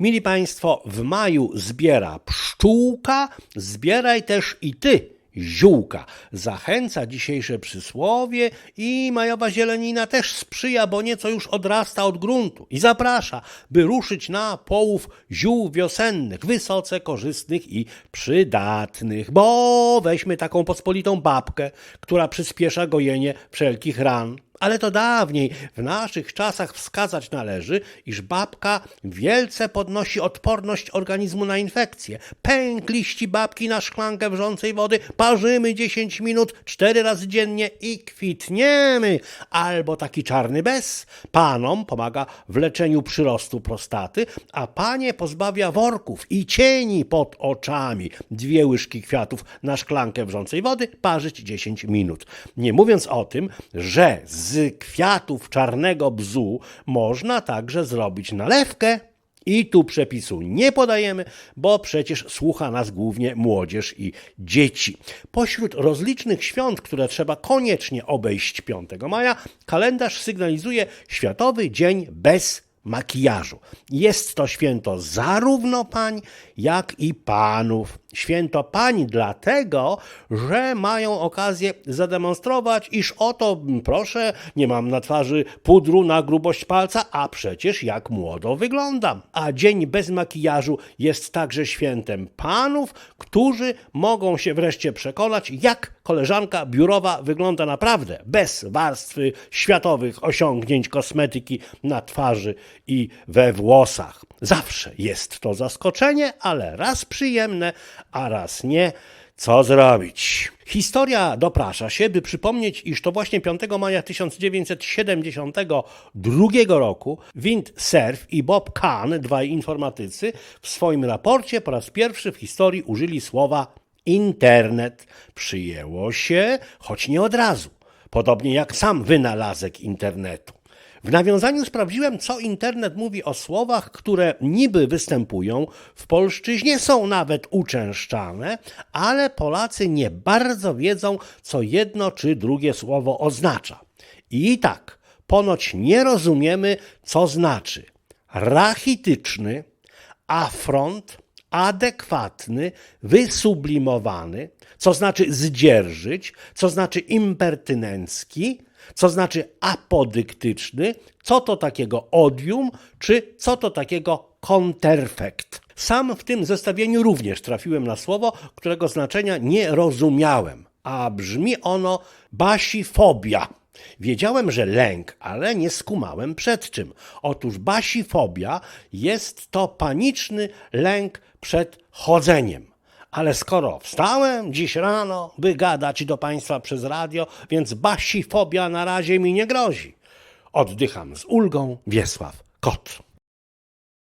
Mili Państwo, w maju zbiera pszczółka, zbieraj też i Ty ziółka. Zachęca dzisiejsze przysłowie i majowa zielenina też sprzyja, bo nieco już odrasta od gruntu i zaprasza, by ruszyć na połów ziół wiosennych, wysoce korzystnych i przydatnych. Bo weźmy taką pospolitą babkę, która przyspiesza gojenie wszelkich ran. Ale to dawniej, w naszych czasach wskazać należy, iż babka wielce podnosi odporność organizmu na infekcje. Pęk liści babki na szklankę wrzącej wody, parzymy 10 minut, cztery razy dziennie i kwitniemy. Albo taki czarny bez. Panom pomaga w leczeniu przyrostu prostaty, a panie pozbawia worków i cieni pod oczami. Dwie łyżki kwiatów na szklankę wrzącej wody, parzyć 10 minut. Nie mówiąc o tym, że z kwiatów czarnego bzu można także zrobić nalewkę. I tu przepisu nie podajemy, bo przecież słucha nas głównie młodzież i dzieci. Pośród rozlicznych świąt, które trzeba koniecznie obejść 5 maja, kalendarz sygnalizuje Światowy Dzień bez makijażu. Jest to święto zarówno pań, jak i panów. Święto pań dlatego, że mają okazję zademonstrować, iż oto, proszę, nie mam na twarzy pudru na grubość palca, a przecież jak młodo wyglądam. A dzień bez makijażu jest także świętem panów, którzy mogą się wreszcie przekonać, jak koleżanka biurowa wygląda naprawdę, bez warstwy światowych osiągnięć kosmetyki na twarzy i we włosach. Zawsze jest to zaskoczenie, ale raz przyjemne, a raz nie. Co zrobić? Historia doprasza się, by przypomnieć, iż to właśnie 5 maja 1972 roku Wind Cerf i Bob Kahn, dwaj informatycy, w swoim raporcie po raz pierwszy w historii użyli słowa internet. Przyjęło się, choć nie od razu. Podobnie jak sam wynalazek internetu. W nawiązaniu sprawdziłem, co internet mówi o słowach, które niby występują w polszczyźnie, są nawet uczęszczane, ale Polacy nie bardzo wiedzą, co jedno czy drugie słowo oznacza. I tak, ponoć nie rozumiemy, co znaczy rachityczny, afront, adekwatny, wysublimowany, co znaczy zdzierżyć, co znaczy impertynencki, co znaczy apodyktyczny, co to takiego odium, czy co to takiego konterfekt. Sam w tym zestawieniu również trafiłem na słowo, którego znaczenia nie rozumiałem, a brzmi ono basifobia. Wiedziałem, że lęk, ale nie skumałem przed czym. Otóż basifobia jest to paniczny lęk przed chodzeniem. Ale skoro wstałem dziś rano, by gadać do Państwa przez radio, więc basifobia na razie mi nie grozi. Oddycham z ulgą, Wiesław Kot.